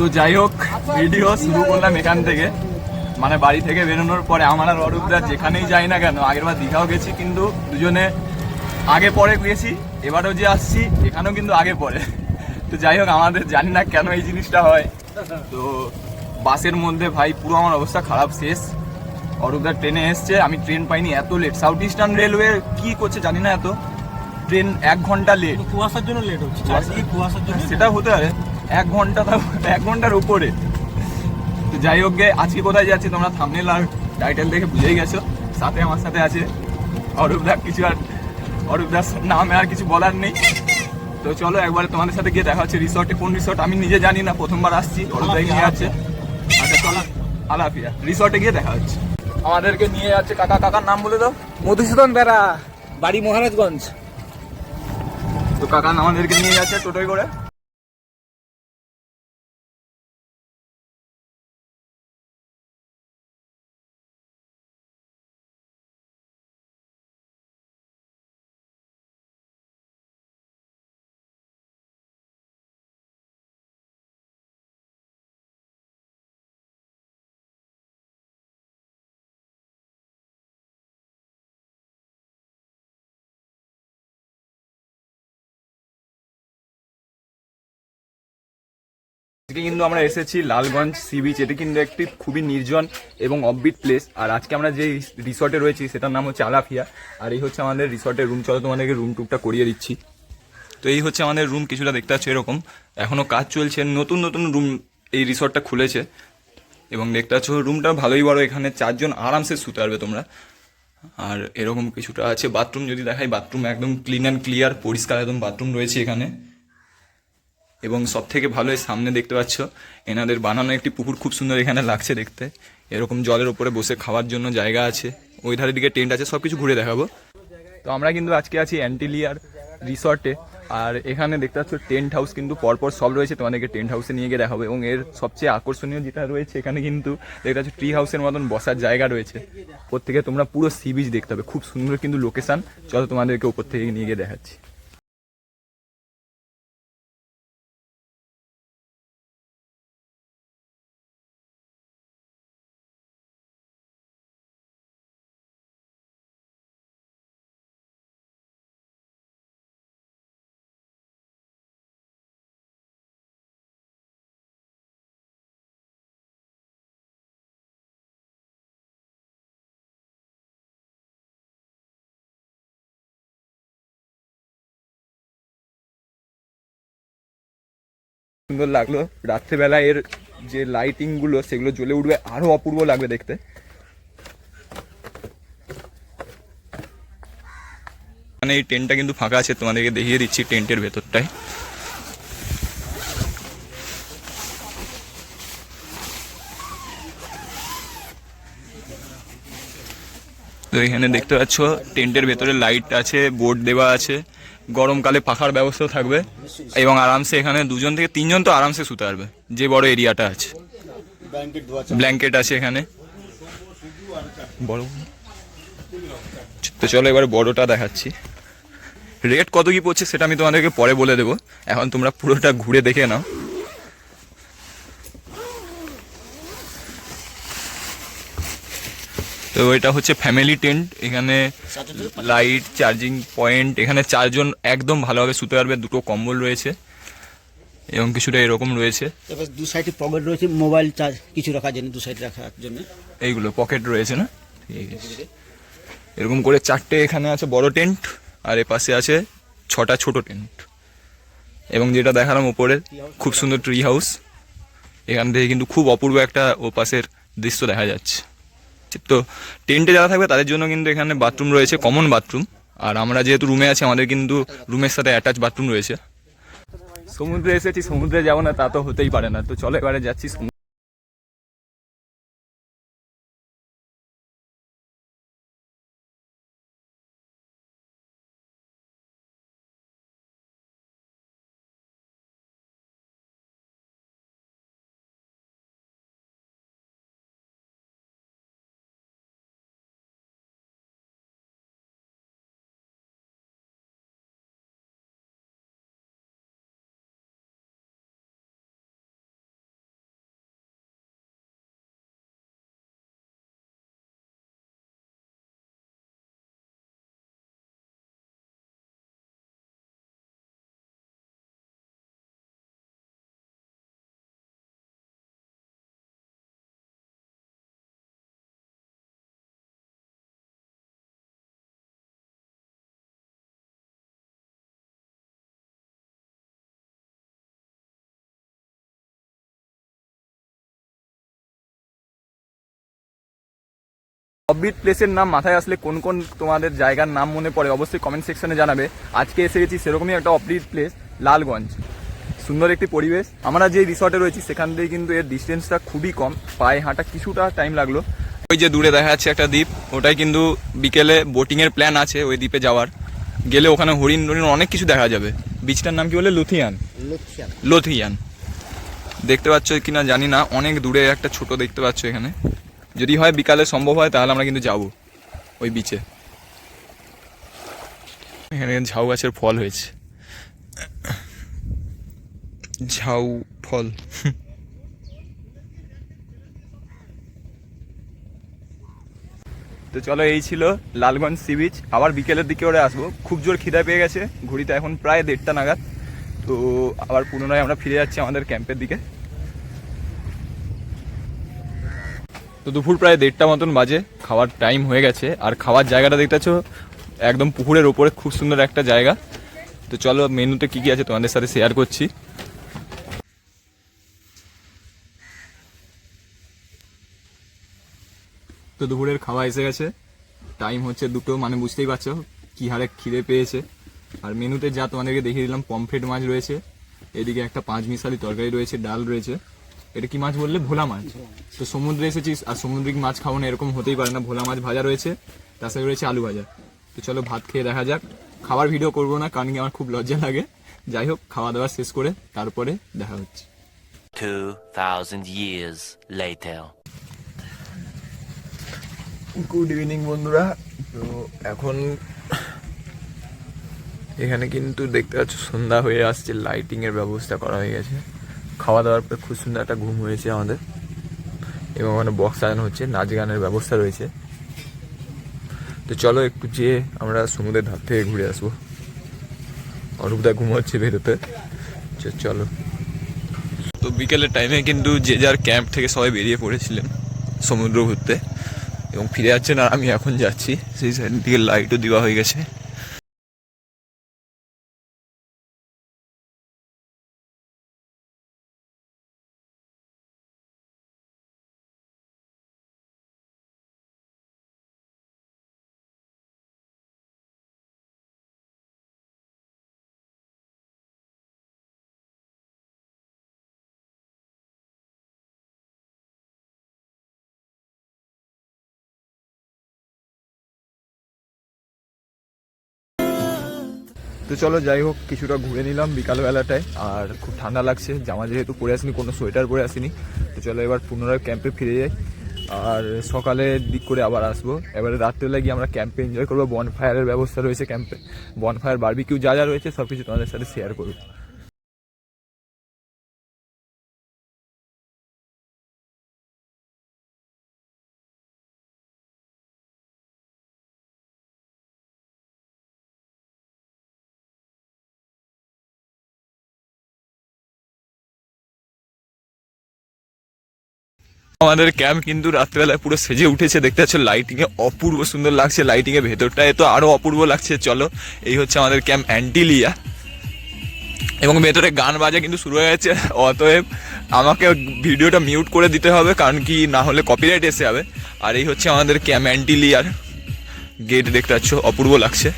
তো যাই হোক ভিডিও শুরু করলাম এখান থেকে। মানে বাড়ি থেকে বেরোনোর পরে আমার আর অরূপদা যেখানেই যাই না কেন আগের বার দীঘাও গেছি কিন্তু দুজনে আগে পরে গেছি এবারও যে আসছি এখানেও কিন্তু আগে পরে। তো যাই হোক আমাদের জানি না কেন এই জিনিসটা হয়। তো বাসের মধ্যে ভাই পুরো আমার অবস্থা খারাপ শেষ। অরূপদার ট্রেনে এসছে আমি ট্রেন পাইনি এত লেট সাউথ ইস্টার্ন রেলওয়ে কি করছে জানি না এত। ট্রেন এক ঘণ্টা লেট কুয়াশার জন্য লেট হচ্ছে জন্য সেটা হতে পারে। এক ঘণ্টা এক ঘণ্টার উপরে। তো যাই হোক গে, আজকে কোথায় যাচ্ছি তোমরা থামনেল আর টাইটেল দেখে বুঝেই গেছো। সাথে আমার সাথে আছে অরূপ দা কিছু আর অরূপ দাস নামে আর কিছু বলার নেই। তো চলো একবার তোমাদের সাথে গিয়ে দেখা হচ্ছে রিসর্টে কোন রিসর্ট আমি নিজে জানি না প্রথমবার আসছি। অরূপ দাই নিয়ে আছে। আচ্ছা চলো। আলাফিয়া। রিসর্টে গিয়ে দেখা হচ্ছে। আমাদেরকে নিয়ে যাচ্ছে কাকা। কাকার নাম বলে দাও। মধুসূদন বেড়া বাড়ি মহারাজগঞ্জ। তো কাকা আমাদেরকে নিয়ে যাচ্ছে টোটোয় করে। আজকে কিন্তু আমরা এসেছি লালগঞ্জ সি বিচ। এটি কিন্তু একটি খুবই নির্জন এবং অফবিট প্লেস আর আজকে আমরা যে রিসর্টে রয়েছি, সেটার নাম হচ্ছে আলাফিয়া। আর এই হচ্ছে আমাদের রিসর্টের রুম চলো তোমাদেরকে রুম টুকটা করিয়ে দিচ্ছি। তো এই হচ্ছে আমাদের রুম কিছুটা দেখতে পাচ্ছ এরকম। এখনও কাজ চলছে, নতুন নতুন রুম এই রিসর্টটা খুলেছে। এবং দেখতে পাচ্ছ রুমটা ভালোই বড়, এখানে চারজন আরামসে শুতে পারবে তোমরা। আর এরকম কিছুটা আছে। বাথরুম যদি দেখাই বাথরুম একদম ক্লিন অ্যান্ড ক্লিয়ার পরিষ্কার একদম বাথরুম রয়েছে এখানে। এবং সব থেকে ভালো সামনে দেখতে পাচ্ছ, এনাদের বানানো একটি পুকুর খুব সুন্দর এখানে লাগছে দেখতে। এরকম জলের উপরে বসে খাওয়ার জন্য জায়গা আছে। ওই ধারের দিকে টেন্ট আছে সব কিছু ঘুরে দেখাবো। তো আমরা কিন্তু আজকে আছি অ্যান্টিলিয়ার রিসর্টে। আর এখানে দেখতে পাচ্ছ, টেন্ট হাউস কিন্তু পরপর সব রয়েছে, তোমাদেরকে টেন্ট হাউসে নিয়ে গিয়ে দেখাবো। এবং এর সবচেয়ে আকর্ষণীয় যেটা রয়েছে এখানে কিন্তু, দেখতে পাচ্ছ ট্রি হাউসের মতন বসার জায়গা রয়েছে। ওপর থেকে তোমরা পুরো সি বিচ দেখতে হবে। খুব সুন্দর কিন্তু লোকেশন চলো তোমাদেরকে উপর থেকে নিয়ে গিয়ে দেখাচ্ছি। সুন্দর লাগল। রাত্রেবেলা এর যে লাইটিংগুলো, সেগুলো জ্বলে উঠবে। আরও অপূর্ব লাগবে দেখতে। মানে এই টেন্টটা কিন্তু ফাঁকা আছে, তোমাদেরকে দেখিয়ে দিচ্ছি টেন্টের ভেতরটায়। তো এখানে দেখতে পাচ্ছ টেন্টের ভেতরে লাইট আছে বোর্ড দেওয়া আছে। গরমকালে পাখার ব্যবস্থা থাকবে এবং আরামসে এখানে দুজন থেকে তিনজন তো আরামসে শুতে পারবে যে বড় এরিয়াটা আছে। ব্ল্যাঙ্কেট আছে এখানে। বড়। তো চলো এবার বড়টা দেখাচ্ছি। রেট কত কি পড়ছে সেটা আমি তোমাদেরকে পরে বলে দেবো। এখন তোমরা পুরোটা ঘুরে দেখে নাও। তো এটা হচ্ছে ফ্যামিলি টেন্ট এখানে লাইট চার্জিং পয়েন্ট এখানে চারজন একদম ভালোভাবে শুতে পারবে দুটো কম্বল রয়েছে এবং কিছুটা এরকম রয়েছে। এবার দু সাইডে পকেট রয়েছে মোবাইল চার্জ কিছু রাখার জন্য দু সাইডে রাখার জন্য। এইগুলো পকেট রয়েছে না? ঠিক আছে। এরকম করে চারটে এখানে আছে বড় টেন্ট আর এ পাশে আছে ছটা ছোট টেন্ট এবং যেটা দেখালাম ওপরে খুব সুন্দর ট্রি হাউস এখান থেকে কিন্তু খুব অপূর্ব একটা ও পাশের দৃশ্য দেখা যাচ্ছে। তো? টেন্টে যারা থাকবে তাদের জন্য কিন্তু এখানে বাথরুম রয়েছে কমন বাথরুম আর আমরা যেহেতু রুমে আছি, আমাদের কিন্তু রুমের সাথে অ্যাটাচ বাথরুম রয়েছে। সমুদ্রে এসেছি, সমুদ্রে যাব না, তা তো হতেই পারে না। তো চলো এবারে যাচ্ছি অফবিট প্লেসের নাম মাথায় আসলে কোন কোন তোমাদের জায়গার নাম মনে পড়ে অবশ্যই কমেন্ট সেকশনে জানাবে। আজকে এসে গেছি সেরকমই একটা অফবিট প্লেস লালগঞ্জ। সুন্দর একটি পরিবেশ। আমরা যে রিসর্টে রয়েছি সেখান থেকে কিন্তু এর ডিস্টেন্সটা খুবই কম। পায়ে হাঁটা কিছুটা টাইম লাগল। ওই যে দূরে দেখা যাচ্ছে একটা দ্বীপ ওটাই কিন্তু বিকেলে বোটিংয়ের প্ল্যান আছে ওই দ্বীপে যাওয়ার। গেলে ওখানে হরিণ হরিণ অনেক কিছু দেখা যাবে। বিচটার নাম কি বলে? লুথিয়ান। লোথিয়ান। দেখতে পাচ্ছ কিনা জানি না অনেক দূরে একটা ছোট দেখতে পাচ্ছ এখানে। যদি হয় বিকালে সম্ভব হয়, তাহলে আমরা কিন্তু যাব ওই বিচে এখানে ঝাউ গাছের ফল হয়েছে। ঝাউ ফল। তো চলো, এই ছিল লালগঞ্জ সি বিচ আবার বিকেলের দিকে ওরে আসব। খুব জোর খিদা পেয়ে গেছে। ঘড়িতে এখন প্রায় দেড়টা নাগাদ। তো আবার পুনরায় আমরা ফিরে যাচ্ছি আমাদের ক্যাম্পের দিকে। তো দুপুর প্রায় দেড়টা মতন বাজে, খাওয়ার টাইম হয়ে গেছে। আর খাওয়ার জায়গাটা দেখতে পাচ্ছ একদম পুকুরের ওপরে, খুব সুন্দর একটা জায়গা। তো চলো মেনুতে কি কি আছে তোমাদের সাথে শেয়ার করছি। তো দুপুরের খাওয়া এসে গেছে। টাইম হচ্ছে দুটো মানে বুঝতেই পারছ কি হারে খিদে পেয়েছে। আর মেনুতে যা তোমাদেরকে দেখিয়ে দিলাম পমফ্রেট মাছ রয়েছে। এদিকে একটা পাঁচ মিশালি তরকারি রয়েছে, ডাল রয়েছে। এটা কি মাছ বললে? ভোলা মাছ। তো সমুদ্রে এসেছিস আর সামুদ্রিক মাছ খাব না এরকম হতেই পারে না। ভোলা মাছ ভাজা রয়েছে তার সাথে রয়েছে আলু ভাজা। তো চলো ভাত খেয়ে দেখা যাক। খাবার ভিডিও করব না কারণ কি আমার খুব লজ্জা লাগে। যাই হোক খাওয়া দাওয়া শেষ করে তারপরে দেখা হচ্ছে। 2,000 years later. গুড ইভিনিং বন্ধুরা। তো এখন এখানে কিন্তু দেখতে পাচ্ছ সন্ধ্যা হয়ে আসছে। লাইটিং এর ব্যবস্থা করা হয়ে গেছে। খাওয়া দাওয়ার পরে খুব সুন্দর একটা ঘুম হয়েছে আমাদের। এবং ওখানে বক্স সাজানো হচ্ছে, নাচ গানের ব্যবস্থা রয়েছে। তো চলো একটু যেয়ে আমরা সমুদ্রের ধার থেকে ঘুরে আসব। অরূপদা ঘুমোচ্ছে বেরোতে চলো। তো বিকেলের টাইমে কিন্তু যে যার ক্যাম্প থেকে সবাই বেরিয়ে পড়েছিলেন সমুদ্র ঘুরতে। এবং ফিরে যাচ্ছেন আর আমি এখন যাচ্ছি। সেই সাইড দিকে লাইটও দেওয়া হয়ে গেছে। তো চলো, যাই হোক, কিছুটা ঘুরে নিলাম বিকালবেলাটায়। আর খুব ঠান্ডা লাগছে, জামা যেহেতু পরে আসিনি, কোনো সোয়েটার পরে আসিনি। তো চলো, এবার পুনরায় ক্যাম্পে ফিরে যাই। আর সকালের দিক করে আবার আসব। এবারে রাত্রেবেলা গিয়ে আমরা ক্যাম্পে এনজয় করব। বনফায়ারের ব্যবস্থা রয়েছে ক্যাম্পে বনফায়ার বারবিকিউ যা যা রয়েছে সব কিছু তোমাদের সাথে শেয়ার করব। আমাদের ক্যাম্প কিন্তু রাত্রেবেলায় পুরো সেজে উঠেছে। দেখতে পাচ্ছ লাইটিং এ অপূর্ব সুন্দর লাগছে। লাইটিং এর ভেতরটায় তো আরও অপূর্ব লাগছে। চলো, এই হচ্ছে আমাদের ক্যাম্প অ্যান্টিলিয়া এবং ভেতরে গান বাজা কিন্তু শুরু হয়ে গেছে। অতএব আমাকে ভিডিওটা মিউট করে দিতে হবে, কারণ কি, না হলে কপিরাইট এসে যাবে। আর এই হচ্ছে আমাদের ক্যাম্প অ্যান্টিলিয়ার গেট দেখতে পাচ্ছ, অপূর্ব লাগছে।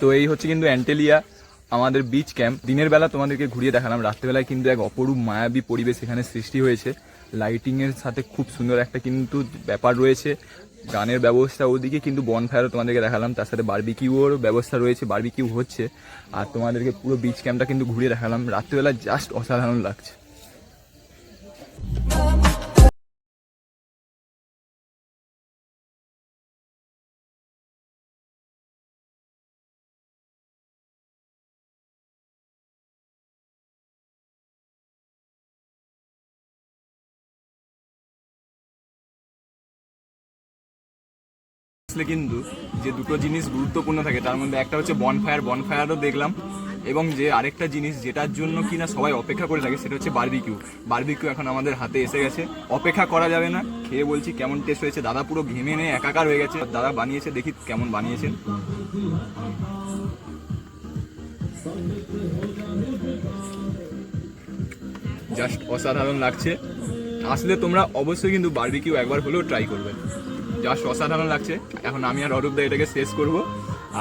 তো এই হচ্ছে কিন্তু অ্যান্টেলিয়া, আমাদের বিচ ক্যাম্প দিনের বেলা তোমাদেরকে ঘুরিয়ে দেখালাম। রাত্রেবেলায় কিন্তু এক অপরূপ মায়াবী পরিবেশ এখানে সৃষ্টি হয়েছে। লাইটিংয়ের সাথে খুব সুন্দর একটা কিন্তু ব্যাপার রয়েছে। গানের ব্যবস্থা ওদিকে কিন্তু বনফায়ারও তোমাদেরকে দেখালাম। তার সাথে বারবিকিউর ব্যবস্থা রয়েছে বারবিকিউ হচ্ছে। আর তোমাদেরকে পুরো বিচ ক্যাম্পটা কিন্তু ঘুরিয়ে দেখালাম। রাত্রিবেলা জাস্ট অসাধারণ লাগছে। আসলে কিন্তু যে দুটো জিনিস গুরুত্বপূর্ণ থাকে, তার মধ্যে একটা হচ্ছে বনফায়ার বনফায়ারও দেখলাম এবং যে আরেকটা জিনিস যেটার জন্য কিনা সবাই অপেক্ষা করে থাকে সেটা হচ্ছে বার্বিকিউ বারবিকিউ এখন আমাদের হাতে এসে গেছে। অপেক্ষা করা যাবে না, খেয়ে বলছি কেমন টেস্ট হয়েছে। দাদা পুরো ঘেমে নিয়ে একাকার হয়ে গেছে। দাদা বানিয়েছে, দেখি কেমন বানিয়েছেন। জাস্ট অসাধারণ লাগছে। আসলে তোমরা অবশ্যই কিন্তু বার্বিকিউ একবার হলেও ট্রাই করবে। জাস্ট অসাধারণ লাগছে। এখন আমি আর অরূপ দা এটাকে শেষ করব।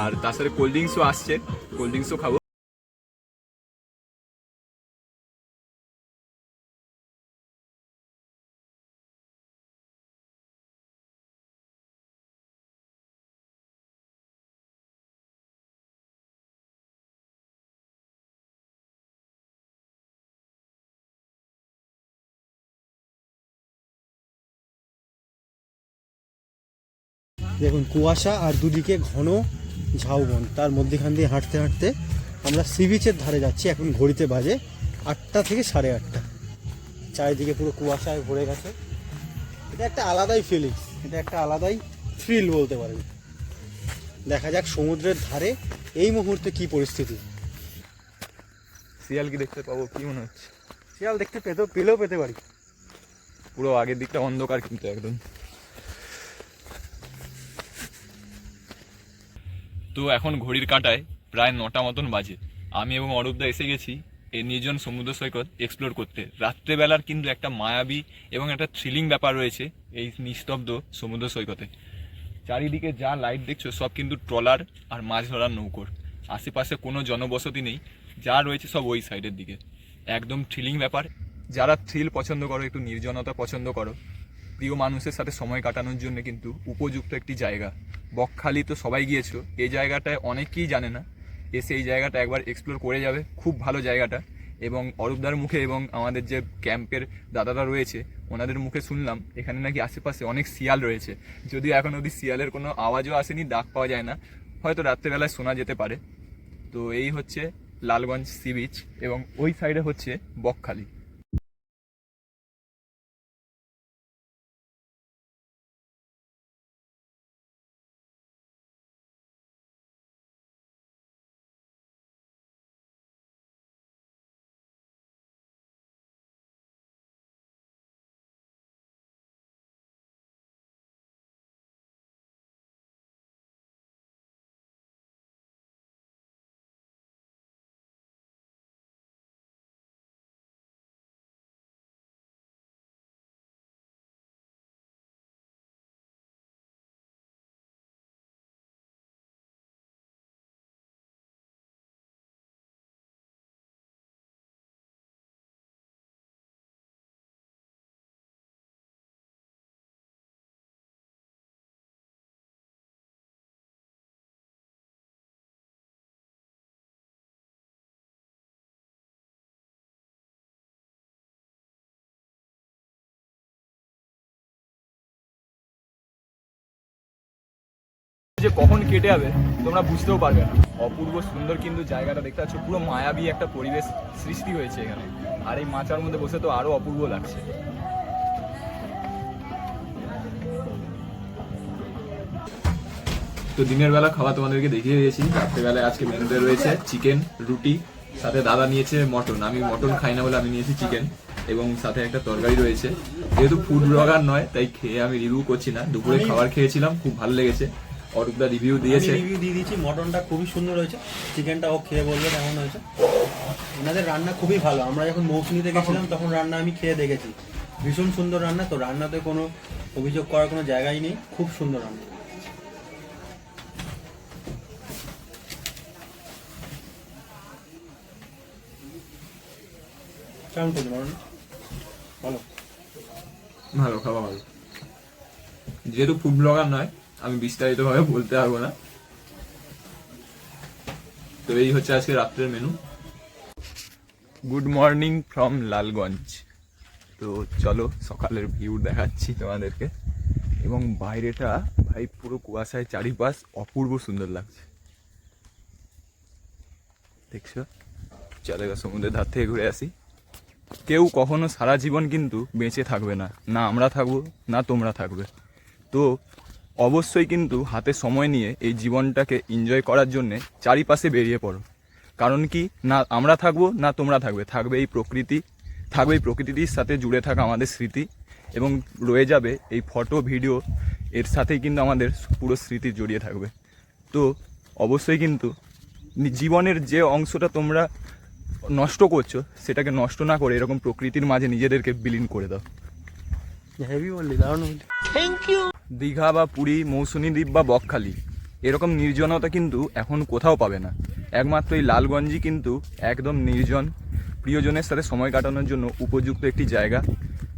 আর তার সাথে কোল্ড ড্রিঙ্কসও আসছে। কোল্ড ড্রিঙ্কসও খাব। দেখুন কুয়াশা আর দুদিকে ঘন ঝাউবন। তার মধ্যেখান দিয়ে হাঁটতে হাঁটতে আমরা সি বিচের ধারে যাচ্ছি এখন ঘড়িতে বাজে আটটা থেকে সাড়ে আটটা। চারিদিকে পুরো কুয়াশায় ভরে গেছে। এটা একটা আলাদাই ফিলিংস এটা একটা আলাদাই ফিল বলতে পারেন। দেখা যাক সমুদ্রের ধারে এই মুহূর্তে কি পরিস্থিতি। শিয়াল কি দেখতে পাবো কি মনে হচ্ছে? শিয়াল দেখতে পেতেও পেলেও পেতে পারি। পুরো আগের দিকটা অন্ধকার কিন্তু একদম। তো এখন ঘড়ির কাঁটায় প্রায় নটা মতন বাজে। আমি এবং অরূপদা এসে গেছি এই নির্জন সমুদ্র সৈকত এক্সপ্লোর করতে। রাত্রেবেলার কিন্তু একটা মায়াবী এবং একটা থ্রিলিং ব্যাপার রয়েছে এই নিস্তব্ধ সমুদ্র সৈকতে। চারিদিকে যা লাইট দেখছ সব কিন্তু ট্রলার আর মাছ ধরার নৌকোর। আশেপাশে কোনো জনবসতি নেই, যা রয়েছে সব ওই সাইডের দিকে। একদম থ্রিলিং ব্যাপার। যারা থ্রিল পছন্দ করো, একটু নির্জনতা পছন্দ করো। প্রিয় মানুষের সাথে সময় কাটানোর জন্য কিন্তু উপযুক্ত একটি জায়গা। বকখালি তো সবাই গিয়েছো এই জায়গাটায় অনেকেই জানে না। এসে এই জায়গাটা একবার এক্সপ্লোর করে যাবে। খুব ভালো জায়গাটা। এবং অরূপদার মুখে এবং আমাদের যে ক্যাম্পের দাদারা রয়েছে, ওনাদের মুখে শুনলাম, এখানে নাকি আশেপাশে অনেক শিয়াল রয়েছে। যদিও এখন অবধি শিয়ালের কোনো আওয়াজও আসেনি, ডাক পাওয়া যায় না। হয়তো রাত্রেবেলায় শোনা যেতে পারে। তো এই হচ্ছে লালগঞ্জ সি বিচ এবং ওই সাইডে হচ্ছে বকখালি। যে কখন কেটে যাবে, তোমরা বুঝতেও পারবে না। অপূর্ব সুন্দর কিন্তু জায়গাটা দেখতে পাচ্ছ, পুরো মায়াবী একটা পরিবেশ সৃষ্টি হয়েছে এখানে। আর এই মাচার মধ্যে বসে তো আরও অপূর্ব লাগছে। তো দিনের বেলা খাওয়া তোমাদেরকে দেখিয়ে দিয়েছি। রাত্রেবেলায় আজকে মেনুতে রয়েছে চিকেন, রুটি, সাথে দাদা নিয়েছে মটন। আমি মটন খাই না বলে আমি নিয়েছি চিকেন এবং সাথে একটা তরকারি রয়েছে। যেহেতু ফুড ব্লগার নয়, তাই খেয়ে আমি রিভিউ করছি না। দুপুরে খাবার খেয়েছিলাম, খুব ভালো লেগেছে। অরূপদা রিভিউ দিয়েছে। রিভিউ দিয়ে দিয়েছি মটনটা খুবই সুন্দর হয়েছে চিকেনটা ও খেয়ে বলবে কেমন হয়েছে। ওনাদের রান্না খুবই ভালো আমরা যখন মৌসুমিতে গেছিলাম তখন রান্না আমি খেয়ে দেখেছি। ভীষণ সুন্দর রান্না তো রান্নাতে কোনো অভিযোগ করার কোনো জায়গাই নেই খুব সুন্দর রান্না। কেমন করছে ভালো। ভালো খাওয়া ভালো। যেহেতু ফুড ব্লগার নয় আমি বিস্তারিত ভাবে বলতে পারব না। তো এই হচ্ছে আজকে রাত্রের menu good morning from Lalganj তো চলো সকালের ভিউ দেখাচ্ছি তোমাদেরকে। এবং বাইরেটা ভাই পুরো কুয়াশায় চারিপাশ অপূর্ব সুন্দর লাগছে। দেখছ? চলে সমুদ্রের ধার থেকে ঘুরে আসি। কেউ কখনো সারা জীবন কিন্তু বেঁচে থাকবে না। না আমরা থাকব, না তোমরা থাকবে। তো অবশ্যই কিন্তু হাতে সময় নিয়ে এই জীবনটাকে এনজয় করার জন্যে চারিপাশে বেরিয়ে পড়ো। কারণ কি? না আমরা থাকব না তোমরা থাকবে। থাকবে এই প্রকৃতি থাকবে এই প্রকৃতির সাথে জুড়ে থাকা আমাদের স্মৃতি এবং রয়ে যাবে এই ফটো ভিডিও এর সাথেই কিন্তু আমাদের পুরো স্মৃতি জড়িয়ে থাকবে। তো অবশ্যই কিন্তু জীবনের যে অংশটা তোমরা নষ্ট করছ সেটাকে নষ্ট না করে এরকম প্রকৃতির মাঝে নিজেদেরকে বিলীন করে দাও। হেভি বললি দারুণ বললি। দীঘা বা পুরী মৌসুমী দ্বীপ বা বকখালি। এরকম নির্জনতা কিন্তু এখন কোথাও পাবে না। একমাত্র এই লালগঞ্জই কিন্তু একদম নির্জন। প্রিয়জনের সাথে সময় কাটানোর জন্য উপযুক্ত একটি জায়গা।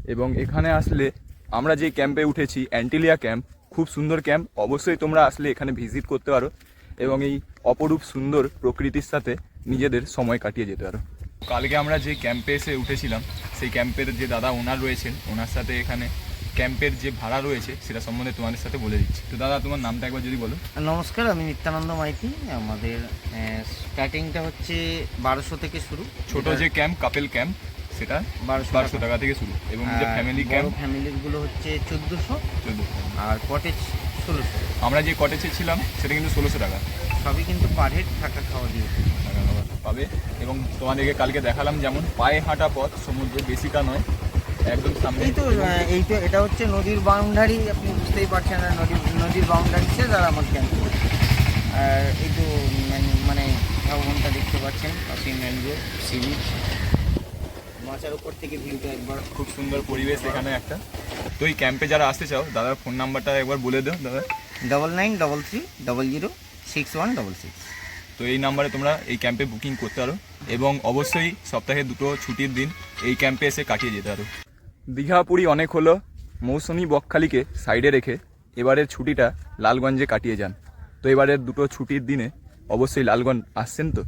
এবং এখানে আসলে আমরা যে ক্যাম্পে উঠেছি, অ্যান্টিলিয়া ক্যাম্প, খুব সুন্দর ক্যাম্প, অবশ্যই তোমরা আসলে এখানে ভিজিট করতে পারো। এবং এই অপরূপ সুন্দর প্রকৃতির সাথে নিজেদের সময় কাটিয়ে যেতে পারো। কালকে আমরা যে ক্যাম্পে এসে উঠেছিলাম, সেই ক্যাম্পের যে দাদা, ওনার রয়েছেন, ওনার সাথে এখানে ক্যাম্পের যে ভাড়া রয়েছে সেটা সম্বন্ধে তোমাদের সাথে বলে দিচ্ছি। তো দাদা তোমার নামটা একবার যদি বলো। নমস্কার আমি নিত্যানন্দ মাইতি। আমাদের স্টার্টিংটা হচ্ছে বারোশো থেকে শুরু। ছোট যে ক্যাম্প কাপেল ক্যাম্প সেটা বারোশো বারোশো টাকা থেকে শুরু। এবং যে ফ্যামিলি ক্যাম্প ফ্যামিলিরগুলো হচ্ছে চোদ্দোশো। চোদ্দোশো। আর কটেজ ষোলোশো। আমরা যে কটেজে ছিলাম সেটা কিন্তু ষোলোশো টাকা। সবই কিন্তু পার হেড থাকা খাওয়া দিয়ে। টাকা পাবে। এবং তোমাদেরকে কালকে দেখালাম যেমন পায়ে হাঁটা পথ সমুদ্র বেশিটা নয় একদম সামনে। এই তো এই তো এটা হচ্ছে নদীর বাউন্ডারি আপনি বুঝতেই পারছেন না নদী নদীর বাউন্ডারি সে দ্বারা আমার ক্যাম্প আর এই তো মানে- মানে দেখতে পাচ্ছেন পাশে ম্যানগ্রোভ সি বিচ মাচার উপর থেকে ভিউটা একবার খুব সুন্দর পরিবেশ এখানে একটা। তো এই ক্যাম্পে যারা আসতে চাও দাদার ফোন নাম্বারটা একবার বলে দাও দাদা। Double nine double three double zero six one double six তো এই নাম্বারে তোমরা এই ক্যাম্পে বুকিং করতে পারো। এবং অবশ্যই সপ্তাহে দুটো ছুটির দিন এই ক্যাম্পে এসে কাটিয়ে যেতে পারো। দীঘা পুরী অনেক হলো, মৌসুমি বকখালিকে সাইডে রেখে এবারের ছুটিটা লালগঞ্জে কাটিয়ে যান। তো এবারের দুটো ছুটির দিনে অবশ্যই লালগঞ্জ আসছেন তো?